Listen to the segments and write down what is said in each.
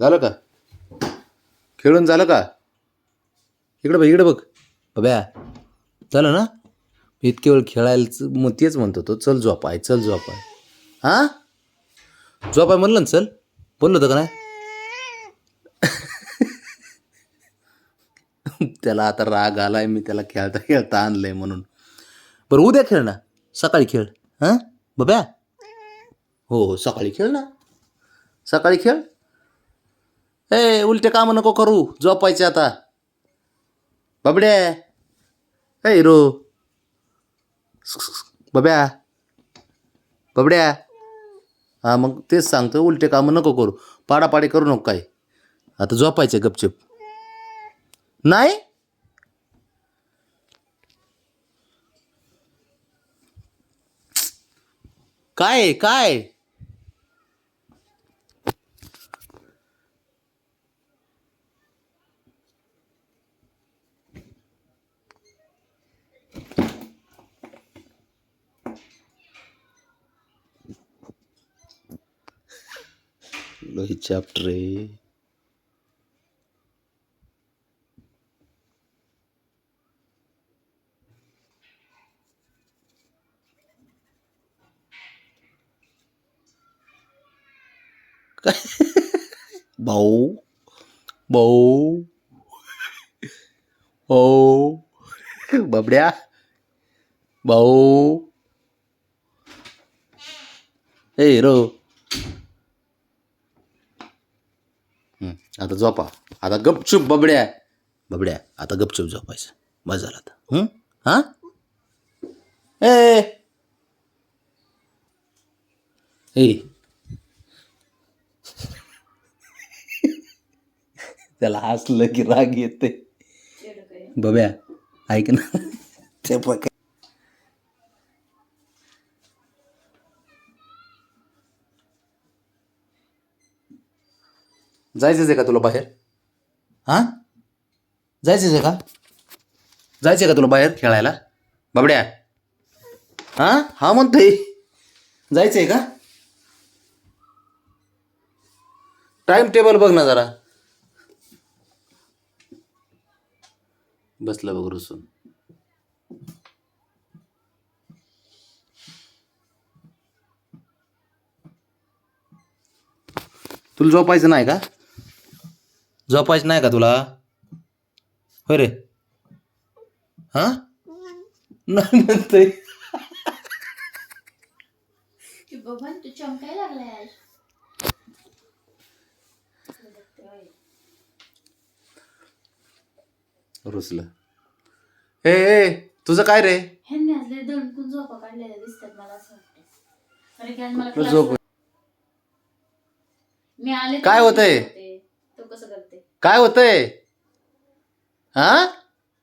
झालं का? खेळून झालं का? इकडं बघ इकडं बघ. बब्या झालं ना. इतके वेळ खेळायला मग तेच म्हणतो तो चल झोपाय चल झोपाय. हां? झोपाय म्हणलं ना चल. बोललो होतं का नाही? त्याला आता राग आलाय मी त्याला खेळता खेळता आणलंय म्हणून. बरं उद्या खेळ ना. सकाळी खेळ. हां? बब्या हो हो सकाळी खेळ ना. सकाळी खेळ. ए उलटे कामं नको करू झोपायचे आता. बाबड्या. ए हिरो. बब्या बबड्या. हां मग तेच सांगतो उलटे कामं नको करू. पाडापाडी करू नको काय आता झोपायचे गपचप. नाही? काय काय? lo hijab re bầu. Bầu. Bầu. Bập đá. Bầu. Ê đâu आता झोपा. आता गपचूप बबड्या. बबड्या आता गपचूप झोपायचं. बस झालं आता. हं? हा? ए! ए! त्याला हसलं की राग येते बब्या ऐक ना. ते जायचंच आहे का तुला बाहेर? हां? जायचंच आहे का? जायचं आहे का तुला बाहेर खेळायला? बाबड्या. हां? हा म्हणतोय. जायचं आहे का? टाइम टेबल बघ ना जरा. बसलं बघ रुसून. तुला झोपायचं नाही का? झोपायचं नाही का तुला? होय रे. हा? नाही म्हणतोय. की बाबा तू चमकाय लागलाय आज. रुसलं. ए ए तुझं काय रे? ह्यांनी दणकून झोपा काढलेल्या दिसतात मला असं वाटतं अरे की आज मला तुला class झोप. ला- मी आले तर काय होतंय? तो कसं करते काय होतंय? हा?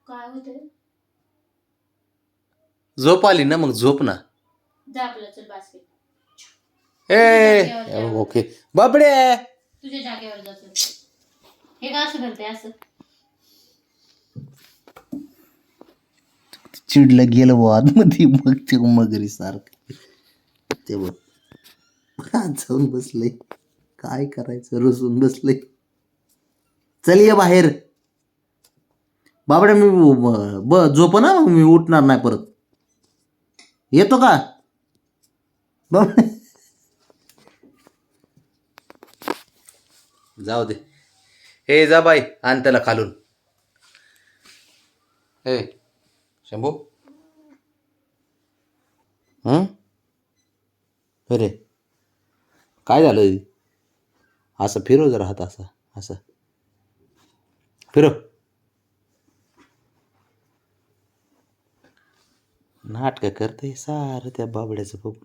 काय होतंय? झोप आली ना मग झोप ना. जा आपलं चल बास्केट ए ओके. बाबडे तुझ्या जागेवर जा चल. हे का असं करते असं? चिडलं गेलं बुवा आतमध्ये मग ते मगरी सारखं. ते बघ. जाऊन बसले काय करायचं? रुसून बसले चल ये बाहेर. बाबड्या मी ब- झोप ना मग मी उठणार नाही परत. येतो का? बाबड्या. जाऊ दे. हे जा बाई आण त्याला खालून. हे शंभू. हं? अरे काय झालं असं फिरव जरा हात असा असं. फिरव नाटकं करते सारं त्या बाबड्याचं बघून.